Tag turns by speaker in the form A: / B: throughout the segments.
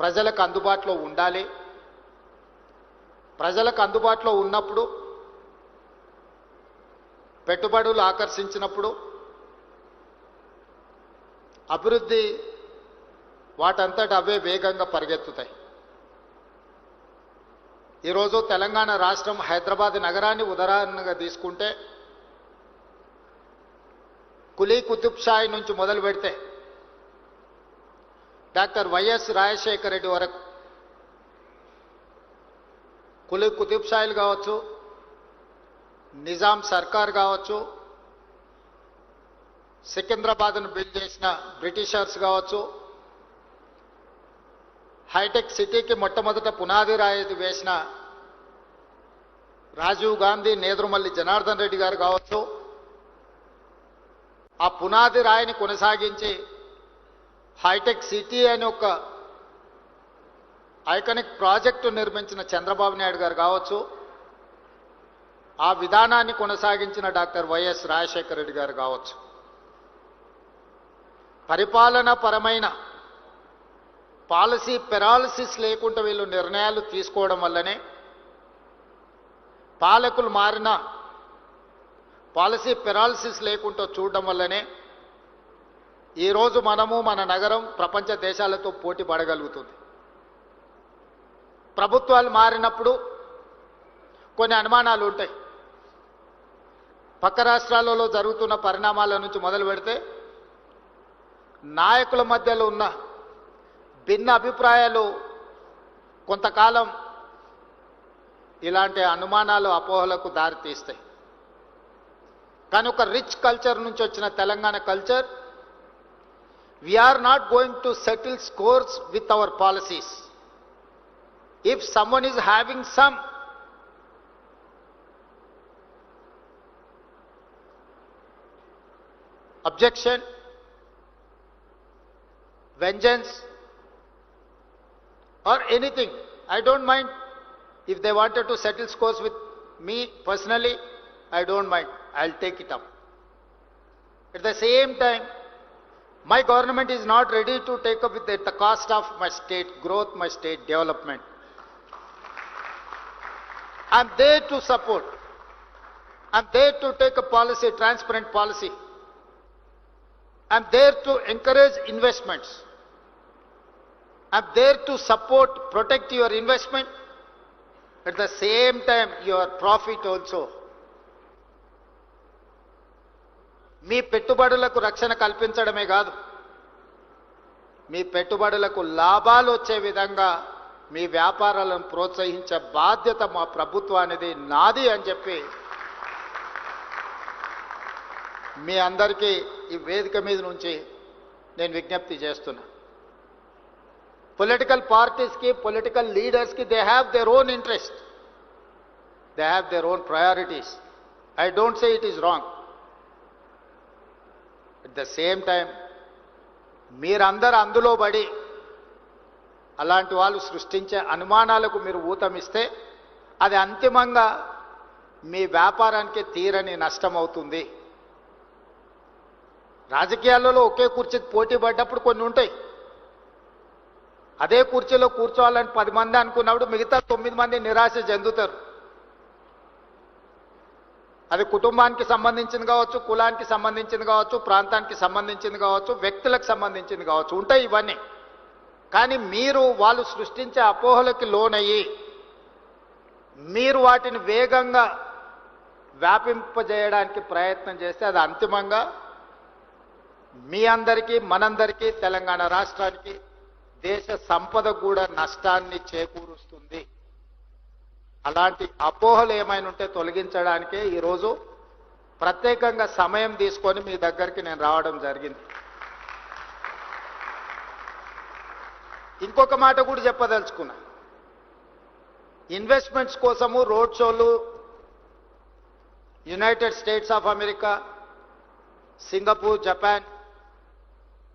A: ప్రజలకు అందుబాటులో ఉండాలి. ప్రజలకు అందుబాటులో ఉన్నప్పుడు పెట్టుబడులు ఆకర్షించినప్పుడు అభివృద్ధి వాటంతట అవే వేగంగా పరిగెత్తుతాయి. ఈరోజు తెలంగాణ రాష్ట్రం హైదరాబాద్ నగరాన్ని ఉదాహరణగా తీసుకుంటే కులీ కుతుబ్షాయి నుంచి మొదలు పెడితే డాక్టర్ వైఎస్ రాజశేఖర రెడ్డి వరకు. కులీ కుతుబ్సాయిలు కావచ్చు నిజాం సర్కార్ కావచ్చు సికింద్రాబాద్ను బిల్డ్ చేసిన బ్రిటిషర్స్ కావచ్చు హైటెక్ సిటీకి మొట్టమొదట పునాది రాయి వేసిన రాజీవ్ గాంధీ నేదురుమల్లి జనార్దన్ రెడ్డి గారు కావచ్చు ఆ పునాది రాయిని కొనసాగించి హైటెక్ సిటీ అని ఒక ఐకానిక్ ప్రాజెక్టు నిర్మించిన చంద్రబాబు నాయుడు గారు కావచ్చు ఆ విధానాన్ని కొనసాగించిన డాక్టర్ వైఎస్ రాజశేఖర రెడ్డి గారు కావచ్చు. పరిపాలన పరమైన పాలసీ పెరాలసిస్ లేకుండా వీళ్ళు నిర్ణయాలు తీసుకోవడం వల్లనే పాలకులు మారిన పాలసీ పెరాలసిస్ లేకుండా చూడడం వల్లనే ఈరోజు మనము మన నగరం ప్రపంచ దేశాలతో పోటీ పడగలుగుతుంది. ప్రభుత్వాలు మారినప్పుడు కొన్ని అనుమానాలు ఉంటాయి. పక్క రాష్ట్రాలలో జరుగుతున్న పరిణామాల నుంచి మొదలు పెడితే నాయకుల మధ్యలో ఉన్న భిన్న అభిప్రాయాలు కొంతకాలం ఇలాంటి అనుమానాలు అపోహలకు దారితీస్తాయి. కానీ ఒక రిచ్ కల్చర్ నుంచి వచ్చిన Telangana culture We are not going to settle scores with our policies. If someone is having some objection, vengeance, or anything, I don't mind. If they wanted to settle scores with me personally, I don't mind. I'll take it up. At the same time, my government is not ready to take up with it the cost of my state growth, my state development. I'm there to support. I'm there to take a policy, transparent policy. I'm there to encourage investments. I'm there to support, protect your investment. At the same time, your profit also. మీ పెట్టుబడులకు రక్షణ కల్పించడమే కాదు మీ పెట్టుబడులకు లాభాలు వచ్చే విధంగా మీ వ్యాపారాలను ప్రోత్సహించే బాధ్యత మా ప్రభుత్వానిది నాది అని చెప్పి మీ అందరికీ ఈ వేదిక మీద నుంచి నేను విజ్ఞప్తి చేస్తున్నా. పొలిటికల్ పార్టీస్కి political లీడర్స్కి they have their own interest they have their own priorities I don't say it is wrong the same time మీరందరూ అందులో పడి అలాంటి వాళ్ళు సృష్టించే అనుమానాలకు మీరు ఊతమిస్తే అది అంతిమంగా మీ వ్యాపారానికి తీరని నష్టం అవుతుంది రాజకీయాలలో ఒకే కుర్చీకి పోటీ పడ్డప్పుడు కొన్ని ఉంటాయి. అదే కుర్చీలో కూర్చోవాలని పది మంది అనుకున్నప్పుడు మిగతా తొమ్మిది మంది నిరాశ చెందుతారు. అది కుటుంబానికి సంబంధించింది కావచ్చు కులానికి సంబంధించింది కావచ్చు ప్రాంతానికి సంబంధించింది కావచ్చు వ్యక్తులకు సంబంధించింది కావచ్చు. ఉంటాయి ఇవన్నీ. కానీ మీరు వాళ్ళు సృష్టించే అపోహలకి లోనయ్యి మీరు వాటిని వేగంగా వ్యాపింపజేయడానికి ప్రయత్నం చేస్తే అది అంతిమంగా మీ అందరికీ మనందరికీ తెలంగాణ రాష్ట్రానికి దేశ సంపద కూడా నష్టాన్ని చేకూరుస్తుంది. అలాంటి అపోహలు ఏమైనా ఉంటే తొలగించడానికే ఈరోజు ప్రత్యేకంగా సమయం తీసుకొని మీ దగ్గరికి నేను రావడం జరిగింది. ఇంకొక మాట కూడా చెప్పదలుచుకున్నా. ఇన్వెస్ట్మెంట్స్ కోసము రోడ్ షోలు United States of America Singapore Japan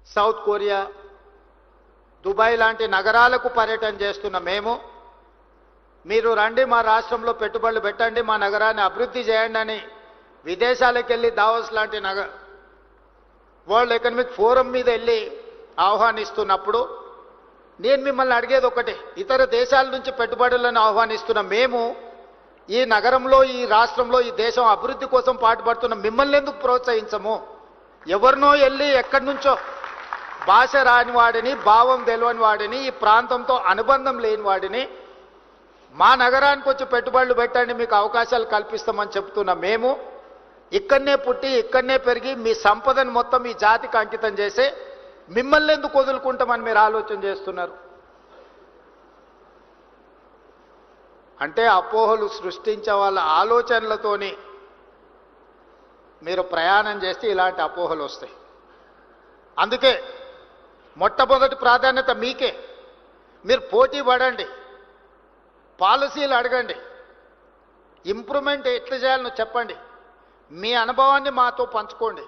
A: south Korea Dubai లాంటి నగరాలకు పర్యటన చేస్తున్న మేము మీరు రండి మా రాష్ట్రంలో పెట్టుబడులు పెట్టండి మా నగరాన్ని అభివృద్ధి చేయండి అని విదేశాలకు వెళ్ళి దావోస్ లాంటి నగ వరల్డ్ ఎకనామిక్ ఫోరం మీద వెళ్ళి ఆహ్వానిస్తున్నప్పుడు నేను మిమ్మల్ని అడిగేది ఒకటి ఇతర దేశాల నుంచి పెట్టుబడులను ఆహ్వానిస్తున్న మేము ఈ నగరంలో ఈ రాష్ట్రంలో ఈ దేశం అభివృద్ధి కోసం పాటుపడుతున్న మిమ్మల్ని ఎందుకు ప్రోత్సహించము? ఎవరినో వెళ్ళి ఎక్కడి నుంచో భాష రాని వాడిని భావం తెలియని వాడిని ఈ ప్రాంతంతో అనుబంధం లేని వాడిని మా నగరానికి వచ్చి పెట్టుబడులు పెట్టండి మీకు అవకాశాలు కల్పిస్తామని చెప్తున్న మేము ఇక్కడనే పుట్టి ఇక్కడనే పెరిగి మీ సంపదను మొత్తం ఈ జాతికి అంకితం చేసి మిమ్మల్ని ఎందుకు వదులుకుంటామని మీరు ఆలోచన చేస్తున్నారు. అంటే అపోహలు సృష్టించే వాళ్ళ ఆలోచనలతోని మీరు ప్రయాణం చేస్తే ఇలాంటి అపోహలు వస్తాయి. అందుకే మొట్టమొదటి ప్రాధాన్యత మీకే. మీరు పోటీ పడండి. పాలసీలు అడగండి. ఇంప్రూవ్మెంట్ ఎట్లా చేయాలనో చెప్పండి. మీ అనుభవాన్ని మాతో పంచుకోండి.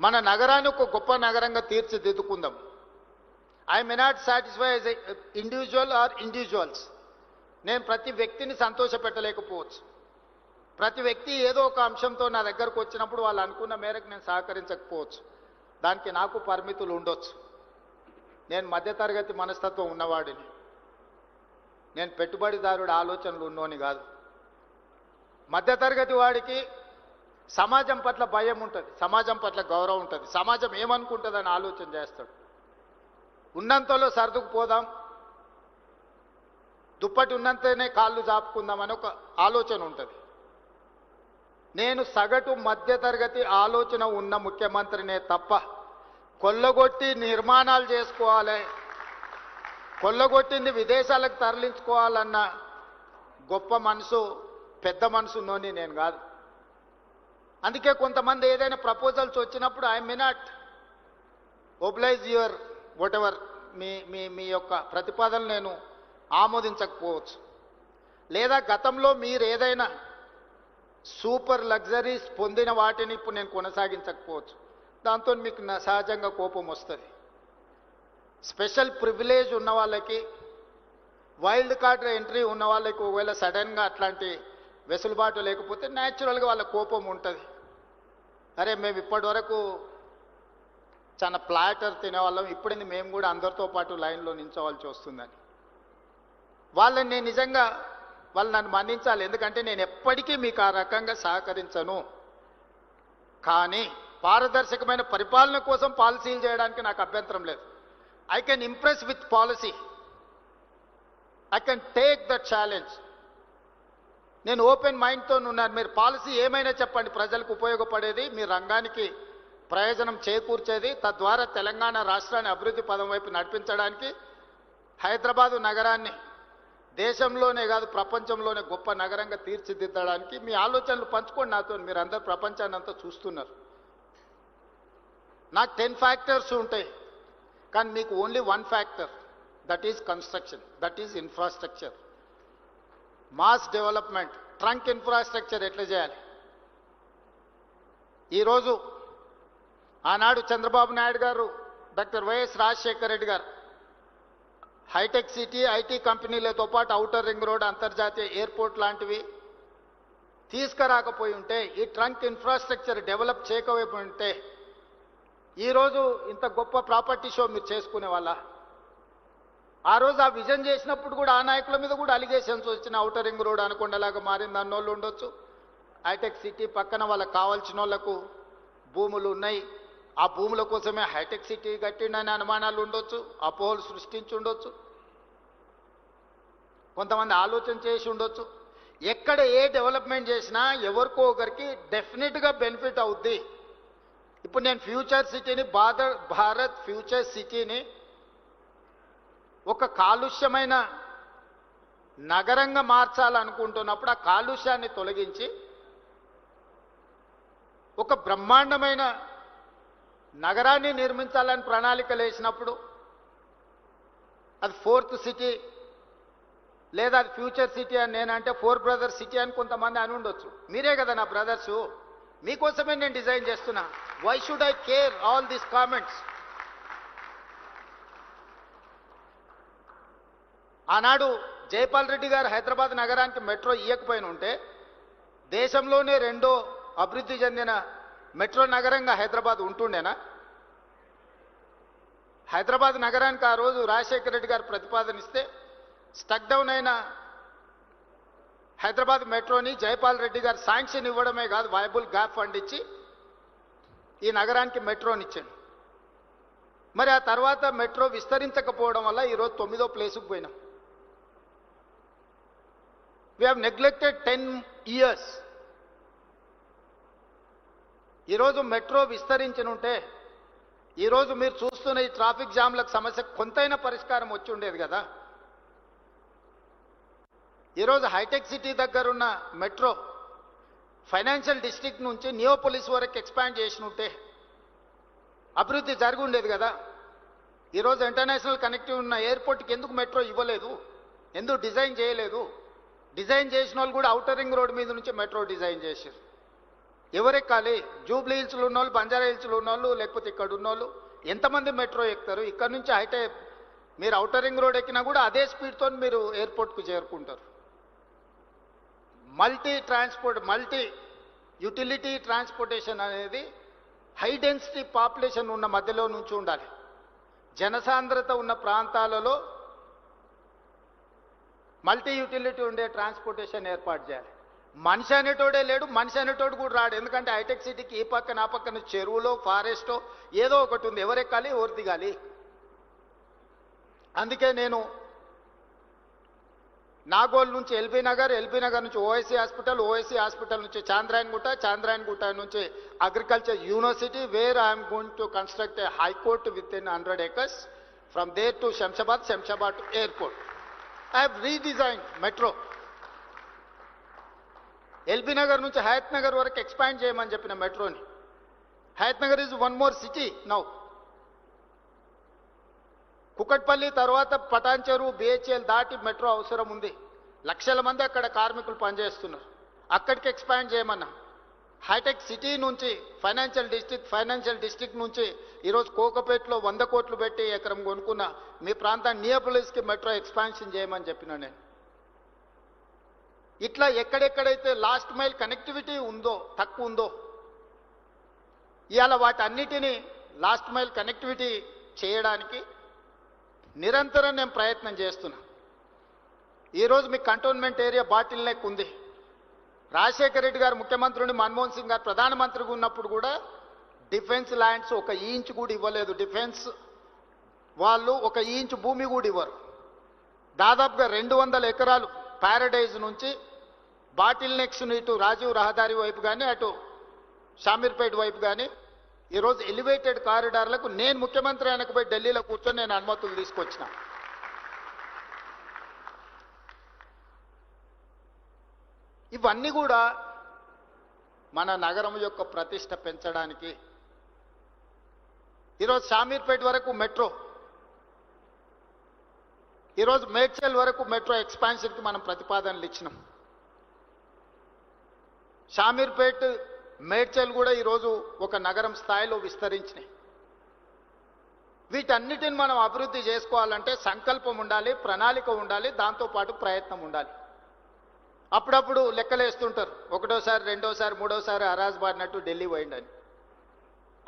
A: మన నగరాన్ని ఒక గొప్ప నగరంగా తీర్చిదిద్దుకుందాం. I may not satisfy as individual or individuals నేను ప్రతి వ్యక్తిని సంతోషపెట్టలేకపోవచ్చు. ప్రతి వ్యక్తి ఏదో ఒక అంశంతో నా దగ్గరకు వచ్చినప్పుడు వాళ్ళు అనుకున్న మేరకు నేను సహకరించకపోవచ్చు. దానికి నాకు పరిమితులు ఉండొచ్చు. నేను మధ్యతరగతి మనస్తత్వం ఉన్నవాడిని. నేను పెట్టుబడిదారుడు ఆలోచనలు ఉన్నోని కాదు. మధ్యతరగతి వాడికి సమాజం పట్ల భయం ఉంటుంది సమాజం పట్ల గౌరవం ఉంటుంది. సమాజం ఏమనుకుంటుందని ఆలోచన చేస్తాడు. ఉన్నంతలో సర్దుకుపోదాం దుప్పటి ఉన్నంతనే కాళ్ళు చాపుకుందామని ఒక ఆలోచన ఉంటుంది. నేను సగటు మధ్యతరగతి ఆలోచన ఉన్న ముఖ్యమంత్రినే తప్ప కొల్లగొట్టి నిర్మాణాలు చేసుకోవాలి కొల్లగొట్టింది విదేశాలకు తరలించుకోవాలన్న గొప్ప మనసు పెద్ద మనసులోని నేను కాదు. అందుకే కొంతమంది ఏదైనా ప్రపోజల్స్ వచ్చినప్పుడు I may not oblige your whatever మీ మీ మీ యొక్క ప్రతిపాదనలు నేను ఆమోదించకపోవచ్చు. లేదా గతంలో మీరు ఏదైనా సూపర్ లగ్జరీస్ పొందిన వాటిని ఇప్పుడు నేను కొనసాగించకపోవచ్చు. దాంతో మీకు సహజంగా కోపం వస్తుంది. స్పెషల్ ప్రివిలేజ్ ఉన్న వాళ్ళకి వైల్డ్ కార్డ్ ఎంట్రీ ఉన్న వాళ్ళకి ఒకవేళ సడన్గా అట్లాంటి వెసులుబాటు లేకపోతే న్యాచురల్గా వాళ్ళ కోపం ఉంటుంది. అరే మేము ఇప్పటివరకు చాలా ప్లాటర్ తినేవాళ్ళం ఇప్పుడు మేము కూడా అందరితో పాటు లైన్లో నించోవాల్సి వస్తుందని. వాళ్ళని నేను నిజంగా వాళ్ళు నన్ను మన్నించాలి ఎందుకంటే నేను ఎప్పటికీ మీకు ఆ రకంగా సహకరించను. కానీ పారదర్శకమైన పరిపాలన కోసం పాలసీలు చేయడానికి నాకు అభ్యంతరం లేదు. I can impress with policy I can take the challenge నేను ఓపెన్ మైండ్తో ఉన్నాను. మీరు పాలసీ ఏమైనా చెప్పండి. ప్రజలకు ఉపయోగపడేది మీ రంగానికి ప్రయోజనం చేకూర్చేది తద్వారా తెలంగాణ రాష్ట్రాన్ని అభివృద్ధి పదం వైపు నడిపించడానికి హైదరాబాదు నగరాన్ని దేశంలోనే కాదు ప్రపంచంలోనే గొప్ప నగరంగా తీర్చిదిద్దడానికి మీ ఆలోచనలు పంచుకోండి నాతో. మీరు అందరు ప్రపంచాన్ని అంతా చూస్తున్నారు. నాకు టెన్ ఫ్యాక్టర్స్ ఉంటాయి. కానీ మీకు only one factor that is construction that is infrastructure mass development trunk infrastructure ఎట్లా చేయాలి? ఈరోజు ఆనాడు చంద్రబాబు నాయుడు గారు డాక్టర్ వైఎస్ రాజశేఖర రెడ్డి గారు హైటెక్ సిటీ ఐటీ కంపెనీలతో పాటు అవుటర్ రింగ్ రోడ్ అంతర్జాతీయ ఎయిర్పోర్ట్ లాంటివి తీసుకురాకపోయి ఉంటే ఈ ట్రంక్ ఇన్ఫ్రాస్ట్రక్చర్ డెవలప్ చేయకపోయి ఉంటే ఈరోజు ఇంత గొప్ప ప్రాపర్టీ షో మీరు చేసుకునే వాళ్ళ ఆ రోజు ఆ విజన్ చేసినప్పుడు కూడా ఆ నాయకుల మీద కూడా అలిగేషన్స్ వచ్చిన ఔటర్ రింగ్ రోడ్ అనుకుండలాగా మారింది. అన్నోళ్ళు ఉండొచ్చు. హైటెక్ సిటీ పక్కన వాళ్ళకి కావాల్సిన వాళ్ళకు భూములు ఉన్నాయి. ఆ భూముల కోసమే హైటెక్ సిటీ కట్టిండని అనుమానాలు ఉండొచ్చు. అపోహలు సృష్టించి ఉండొచ్చు. కొంతమంది ఆలోచన చేసి ఉండొచ్చు. ఎక్కడ ఏ డెవలప్మెంట్ చేసినా ఎవరికో ఒకరికి డెఫినెట్గా బెనిఫిట్ అవుద్ది. ఇప్పుడు నేను ఫ్యూచర్ సిటీని భారత భారత్ ఫ్యూచర్ సిటీని ఒక కాలుష్యమైన నగరంగా మార్చాలనుకుంటున్నప్పుడు ఆ కాలుష్యాన్ని తొలగించి ఒక బ్రహ్మాండమైన నగరాన్ని నిర్మించాలని ప్రణాళికలు వేసినప్పుడు అది ఫోర్త్ సిటీ లేదా అది ఫ్యూచర్ సిటీ అని నేనంటే ఫోర్ బ్రదర్స్ సిటీ అని కొంతమంది అని ఉండొచ్చు మీరే కదా నా బ్రదర్సు. మీకోసమే నేను డిజైన్ చేస్తున్నా. Why should I care all these comments ఆనాడు జైపాల్ రెడ్డి గారు హైదరాబాద్ నగరానికి మెట్రో ఇయ్యకపోయిన ఉంటే దేశంలోనే రెండో అభివృద్ధి చెందిన మెట్రో నగరంగా హైదరాబాద్ ఉంటుండేనా? హైదరాబాద్ నగరానికి ఆ రోజు రాజశేఖర రెడ్డి గారు ప్రతిపాదనిస్తే స్టక్ డౌన్ అయిన హైదరాబాద్ మెట్రోని జైపాల్ రెడ్డి గారు శాంక్షన్ ఇవ్వడమే కాదు వైబుల్ గ్యాప్ ఫండ్ ఇచ్చి ఈ నగరానికి మెట్రోని ఇచ్చాడు. మరి ఆ తర్వాత మెట్రో విస్తరించకపోవడం వల్ల ఈరోజు తొమ్మిదో ప్లేసుకు పోయినాం. We have neglected ten years ఈరోజు మెట్రో విస్తరించనుంటే ఈరోజు మీరు చూస్తున్న ఈ ట్రాఫిక్ జామ్లకు సమస్య కొంతైనా పరిష్కారం వచ్చి ఉండేది కదా? ఈరోజు హైటెక్ సిటీ దగ్గరున్న మెట్రో ఫైనాన్షియల్ డిస్ట్రిక్ట్ నుంచి నియోపోలిస్ వరకు ఎక్స్పాండ్ చేసినట్టే. అభివృద్ధి జరిగి ఉండేది కదా. ఈరోజు ఇంటర్నేషనల్ కనెక్టివ్ ఉన్న ఎయిర్పోర్ట్కి ఎందుకు మెట్రో ఇవ్వలేదు? ఎందుకు డిజైన్ చేయలేదు? డిజైన్ చేసిన వాళ్ళు కూడా ఔటర్ రింగ్ రోడ్ మీద నుంచి మెట్రో డిజైన్ చేశారు. ఎవరెక్కాలి? జూబ్లీ హిల్స్లో ఉన్న వాళ్ళు బంజారా హిల్స్లో ఉన్న వాళ్ళు లేకపోతే ఇక్కడ ఉన్న వాళ్ళు ఎంతమంది మెట్రో ఎక్కుతారు? ఇక్కడ నుంచి హైటెక్ మీరు ఔటర్ రింగ్ రోడ్ ఎక్కినా కూడా అదే స్పీడ్తో మీరు ఎయిర్పోర్ట్కు చేరుకుంటారు. Multi transport multi utility transportation అనేది హై డెన్సిటీ పాపులేషన్ ఉన్న మధ్యలో నుంచి ఉండాలి. జనసాంద్రత ఉన్న ప్రాంతాలలో మల్టీ యూటిలిటీ ఉండే ట్రాన్స్పోర్టేషన్ ఏర్పాటు చేయాలి. మనిషి అనేటోడే లేడు మనిషి అనేటోడు కూడా రాడు. ఎందుకంటే హైటెక్ సిటీకి ఈ పక్కన ఆ పక్కన చెరువులో ఫారెస్టో ఏదో ఒకటి ఉంది. ఎవరెక్కాలి? ఎవరు దిగాలి అందుకే నేను నాగోల్ నుంచి ఎల్బీ నగర్ ఎల్బీ నగర్ నుంచి ఓఎస్సీ హాస్పిటల్ ఓఎస్సీ హాస్పిటల్ నుంచి చాంద్రాయన్గుట్ట చాంద్రాయన్గుట్ట నుంచి agriculture university where I'm going to construct a high court within hundred acres from there to Shamshabad Shamshabad to airport I have redesign metro L B Nagar నుంచి హయత్ నగర్ వరకు expand చేయమని చెప్పిన మెట్రోని Hayat Nagar is one more city now Kukatpally తర్వాత Patancheru BHEL దాటి metro అవసరం ఉంది. లక్షల మంది అక్కడ కార్మికులు పనిచేస్తున్నారు. అక్కడికి ఎక్స్పాండ్ చేయమన్నా. హైటెక్ సిటీ నుంచి ఫైనాన్షియల్ డిస్ట్రిక్ట్ ఫైనాన్షియల్ డిస్ట్రిక్ట్ నుంచి ఈరోజు కోకపేటలో వంద కోట్లు పెట్టి ఎకరం కొనుక్కున్న మీ ప్రాంతాన్ని నియోపోలిస్కి మెట్రో ఎక్స్పాన్షన్ చేయమని చెప్పిన నేను. ఇట్లా ఎక్కడెక్కడైతే లాస్ట్ మైల్ కనెక్టివిటీ ఉందో తక్కువ ఉందో ఇవాళ వాటన్నిటినీ లాస్ట్ మైల్ కనెక్టివిటీ చేయడానికి నిరంతరం నేను ప్రయత్నం చేస్తున్నా. ఈరోజు మీ కంటోన్మెంట్ ఏరియా బాటిల్ నెక్ ఉంది. రాజశేఖర రెడ్డి గారు ముఖ్యమంత్రి మన్మోహన్ సింగ్ గారు ప్రధానమంత్రిగా ఉన్నప్పుడు కూడా డిఫెన్స్ ల్యాండ్స్ ఒక ఇంచ్ కూడా ఇవ్వలేదు. డిఫెన్స్ వాళ్ళు ఒక ఇంచ్ భూమి కూడా ఇవ్వరు. దాదాపుగా రెండు వందల ఎకరాలు ప్యారడైజ్ నుంచి బాటిల్ నెక్స్ ఇటు రాజీవ్ రహదారి వైపు కానీ అటు షామీర్పేట వైపు కానీ ఈరోజు ఎలివేటెడ్ కారిడార్లకు నేను ముఖ్యమంత్రి వెనకపోయి ఢిల్లీలో కూర్చొని నేను అనుమతులు తీసుకొచ్చిన. ఇవన్నీ కూడా మన నగరం యొక్క ప్రతిష్ట పెంచడానికి. ఈరోజు షామీర్పేట్ వరకు మెట్రో. ఈరోజు మేడ్చల్ వరకు మెట్రో ఎక్స్పాన్షన్కి మనం ప్రతిపాదనలు ఇచ్చినాం. షామీర్పేట్ మేడ్చల్ కూడా ఈరోజు ఒక నగరం స్థాయిలో విస్తరించినాయి. వీటన్నిటిని మనం అభివృద్ధి చేసుకోవాలంటే సంకల్పం ఉండాలి ప్రణాళిక ఉండాలి దాంతోపాటు ప్రయత్నం ఉండాలి. అప్పుడప్పుడు లెక్కలేస్తుంటారు. ఒకటోసారి రెండోసారి మూడోసారి అరాజ్ బారినట్టు ఢిల్లీ పోయిండని.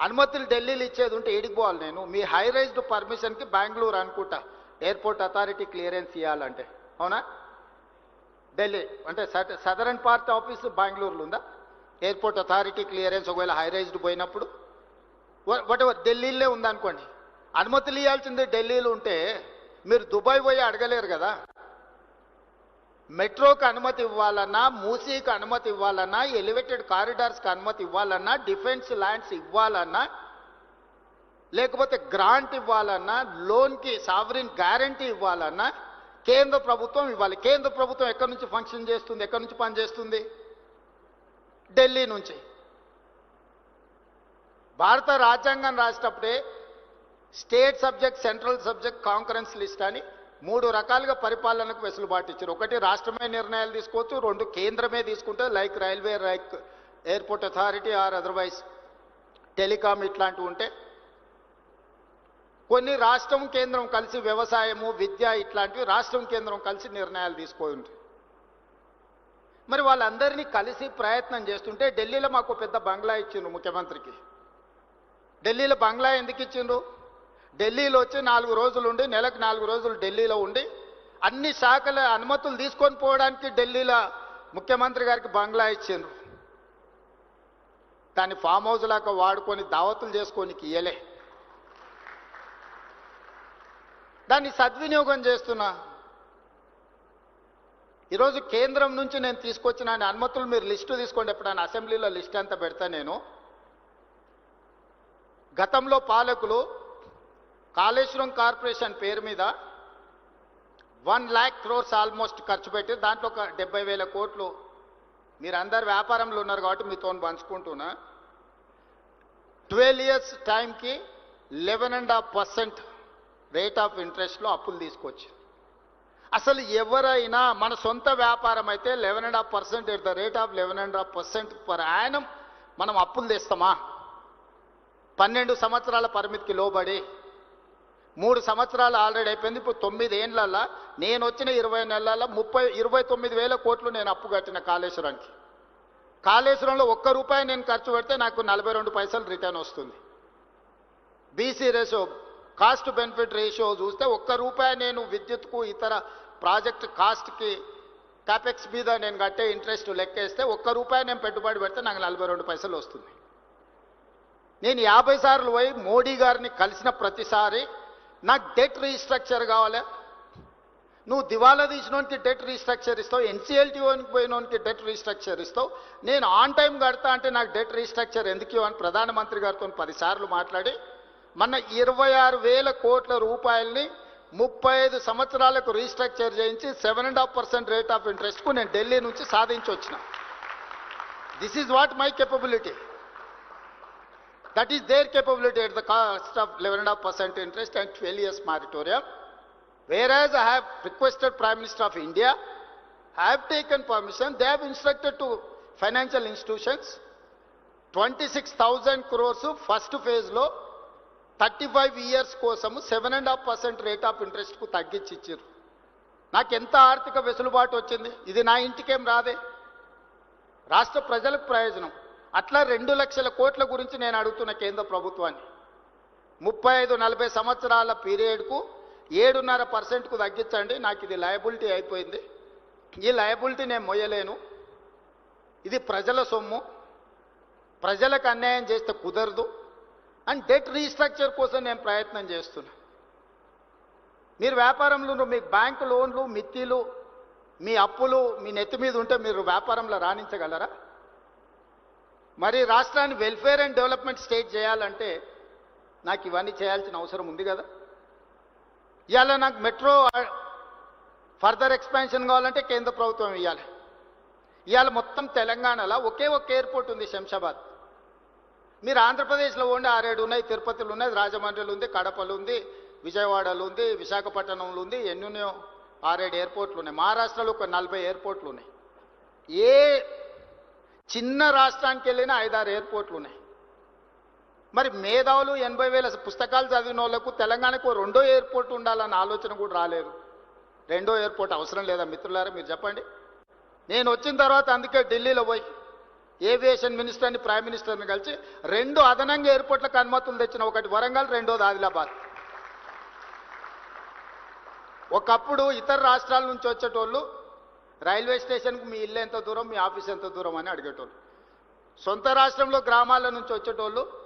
A: అనుమతులు ఢిల్లీలో ఇచ్చేది ఉంటే ఏడికి పోవాలి నేను. మీ హై రైజ్డ్ పర్మిషన్కి బెంగళూరు అనుకుంటా. ఎయిర్పోర్ట్ అథారిటీ క్లియరెన్స్ ఇవ్వాలంటే అవునా? ఢిల్లీ అంటే సదరన్ పార్ట్ ఆఫీస్ బెంగళూరులో ఉందా? ఎయిర్పోర్ట్ అథారిటీ క్లియరెన్స్ ఒకవేళ హైరైజ్డ్ పోయినప్పుడు వాట్ ఎవర్ ఢిల్లీలో ఉందనుకోండి. అనుమతులు ఇవ్వాల్సింది ఢిల్లీలో ఉంటే మీరు దుబాయ్ పోయి అడగలేరు కదా. మెట్రోకి అనుమతి ఇవ్వాలన్నా మూసీకి అనుమతి ఇవ్వాలన్నా ఎలివేటెడ్ కారిడార్స్కి అనుమతి ఇవ్వాలన్నా డిఫెన్స్ ల్యాండ్స్ ఇవ్వాలన్నా లేకపోతే గ్రాంట్ ఇవ్వాలన్నా లోన్కి సావరిన్ గ్యారంటీ ఇవ్వాలన్నా కేంద్ర ప్రభుత్వం ఇవ్వాలి. కేంద్ర ప్రభుత్వం ఎక్కడి నుంచి ఫంక్షన్ చేస్తుంది? ఎక్కడి నుంచి పనిచేస్తుంది? ఢిల్లీ నుంచి. భారత రాజ్యాంగం రాసేటప్పుడే state subject central subject concurrence list అని మూడు రకాలుగా పరిపాలనకు వెసులుబాటు ఇచ్చారు. ఒకటి రాష్ట్రమే నిర్ణయాలు తీసుకోవచ్చు రెండు కేంద్రమే తీసుకుంటే like railway like airport authority or otherwise telecom ఇట్లాంటివి ఉంటే. కొన్ని రాష్ట్రం కేంద్రం కలిసి వ్యవసాయము విద్య ఇట్లాంటివి రాష్ట్రం కేంద్రం కలిసి నిర్ణయాలు తీసుకొని ఉంటాయి మరి వాళ్ళందరినీ కలిసి ప్రయత్నం చేస్తుంటే ఢిల్లీలో మాకు పెద్ద బంగ్లా ఇచ్చిండ్రు ముఖ్యమంత్రికి. ఢిల్లీలో బంగ్లా ఎందుకు ఇచ్చిండ్రు? ఢిల్లీలో వచ్చి నాలుగు రోజులు ఉండి నెలకు నాలుగు రోజులు ఢిల్లీలో ఉండి అన్ని శాఖల అనుమతులు తీసుకొని పోవడానికి ఢిల్లీలో ముఖ్యమంత్రి గారికి బంగ్లా ఇచ్చిండ్రు. దాన్ని ఫామ్ హౌస్ లాగా వాడుకొని దావతులు చేసుకోనికి ఇయ్యలే. దాన్ని సద్వినియోగం చేస్తున్నా. ఈరోజు కేంద్రం నుంచి నేను తీసుకొచ్చిన అనుమతులు మీరు లిస్టు తీసుకోండి ఎప్పుడైనా అసెంబ్లీలో లిస్ట్ అంతా పెడతా నేను. గతంలో పాలకులు కాళేశ్వరం కార్పొరేషన్ పేరు మీద వన్ ల్యాక్ క్రోర్స్ ఆల్మోస్ట్ ఖర్చు పెట్టి దాంట్లో ఒక డెబ్బై వేల కోట్లు మీరందరు వ్యాపారంలో ఉన్నారు కాబట్టి మీతో పంచుకుంటున్నా. ట్వెల్వ్ ఇయర్స్ టైంకి eleven and half percent rate of ఇంట్రెస్ట్లో అప్పులు తీసుకొచ్చి అసలు ఎవరైనా మన సొంత వ్యాపారం అయితే eleven and half percent at the rate of eleven and half percent per annum మనం అప్పులు తెస్తామా? పన్నెండు సంవత్సరాల పరిమితికి లోబడి మూడు సంవత్సరాలు ఆల్రెడీ అయిపోయింది. ఇప్పుడు తొమ్మిది ఏళ్ళల్లో నేను వచ్చిన ఇరవై నెలల ముప్పై ఇరవై తొమ్మిది వేల కోట్లు నేను అప్పు కట్టిన కాళేశ్వరానికి. కాళేశ్వరంలో ఒక్క రూపాయి నేను ఖర్చు పెడితే నాకు నలభై రెండు పైసలు రిటర్న్ వస్తుంది. BC ratio cost benefit ratio చూస్తే ఒక్క రూపాయి నేను విద్యుత్కు ఇతర ప్రాజెక్ట్ కాస్ట్కి క్యాపెక్స్ మీద నేను కట్టే ఇంట్రెస్ట్ లెక్కేస్తే ఒక్క రూపాయి నేను పెట్టుబడి పెడితే నాకు నలభై రెండు పైసలు వస్తుంది. నేను యాభై సార్లు పోయి మోడీ గారిని కలిసిన ప్రతిసారి నాకు డెట్ రీస్ట్రక్చర్ కావాలి. నువ్వు దివాలా తీసినోనికి డెట్ రీస్ట్రక్చర్ ఇస్తావు ఎన్సీఎల్టీ పోయినోనికి డెట్ రీస్ట్రక్చర్ ఇస్తావు. నేను ఆన్ టైం కడతా అంటే నాకు డెట్ రీస్ట్రక్చర్ ఎందుకు అని ప్రధానమంత్రి గారితో పదిసార్లు మాట్లాడి మన ఇరవై ఆరు వేల కోట్ల రూపాయల్ని ముప్పై ఐదు సంవత్సరాలకు రీస్ట్రక్చర్ చేయించి seven and half percent rate of ఇంట్రెస్ట్కు నేను ఢిల్లీ నుంచి సాధించి వచ్చిన. This is what my capability that is their capability at the cost of eleven and half percent interest and twelve years moratorium whereas I have requested prime minister of India have taken permission they have instructed to financial institutions twenty six thousand crores first ఫేజ్లో thirty five years కోసము seven and half percent rate of ఇంట్రెస్ట్కు తగ్గించి ఇచ్చారు నాకు ఎంత ఆర్థిక వెసులుబాటు వచ్చింది? ఇది నా ఇంటికేం రాదే. రాష్ట్ర ప్రజలకు ప్రయోజనం. అట్లా రెండు లక్షల కోట్ల గురించి నేను అడుగుతున్న కేంద్ర ప్రభుత్వాన్ని. ముప్పై ఐదు నలభై సంవత్సరాల పీరియడ్కు ఏడున్నర పర్సెంట్కు తగ్గించండి. నాకు ఇది లయబిలిటీ అయిపోయింది. ఈ లయబిలిటీ నేను మొయ్యలేను ఇది ప్రజల సొమ్ము. ప్రజలకు అన్యాయం చేస్తే కుదరదు. అండ్ డెట్ రీస్ట్రక్చర్ కోసం నేను ప్రయత్నం చేస్తున్నా. మీరు వ్యాపారంలో మీ బ్యాంకు లోన్లు మిత్తిలు మీ అప్పులు మీ నెత్తి మీద ఉంటే మీరు వ్యాపారంలో రాణించగలరా? మరి రాష్ట్రాన్ని వెల్ఫేర్ అండ్ డెవలప్మెంట్ స్టేట్ చేయాలంటే నాకు ఇవన్నీ చేయాల్సిన అవసరం ఉంది కదా? ఇవాళ నాకు మెట్రో ఫర్దర్ ఎక్స్పాన్షన్ కావాలంటే కేంద్ర ప్రభుత్వం ఇవ్వాలి. ఇవాళ మొత్తం తెలంగాణలో ఒకే ఒక ఎయిర్పోర్ట్ ఉంది శంషాబాద్. మీరు ఆంధ్రప్రదేశ్లో ఉండి ఆరేడు ఉన్నాయి తిరుపతిలో ఉన్నాయి రాజమండ్రిలో ఉంది కడపలు ఉంది విజయవాడలో ఉంది విశాఖపట్నంలో ఉంది ఎన్ని ఉన్నాయో ఆరేడు ఎయిర్పోర్ట్లు ఉన్నాయి. మహారాష్ట్రలో ఒక నలభై ఎయిర్పోర్ట్లు ఉన్నాయి. ఏ చిన్న రాష్ట్రానికి వెళ్ళినా ఐదారు ఎయిర్పోర్ట్లు ఉన్నాయి. మరి మేధావులు ఎనభై వేల పుస్తకాలు చదివిన వాళ్ళకు తెలంగాణకు రెండో ఎయిర్పోర్ట్ ఉండాలన్న ఆలోచన కూడా రాలేదు. రెండో ఎయిర్పోర్ట్ అవసరం లేదా మిత్రులారా మీరు చెప్పండి. నేను వచ్చిన తర్వాత అందుకే ఢిల్లీలో పోయి ఏవియేషన్ మినిస్టర్ని ప్రైమ్ మినిస్టర్ని కలిసి రెండు అదనంగా ఎయిర్పోర్ట్లకు అనుమతులు తెచ్చిన ఒకటి వరంగల్ రెండోది ఆదిలాబాద్. ఒకప్పుడు ఇతర రాష్ట్రాల నుంచి వచ్చేటోళ్ళు రైల్వే స్టేషన్కు మీ ఇల్లు ఎంత దూరం మీ ఆఫీస్ ఎంత దూరం అని అడిగేటోళ్ళు. సొంత రాష్ట్రంలో గ్రామాల నుంచి వచ్చేటోళ్ళు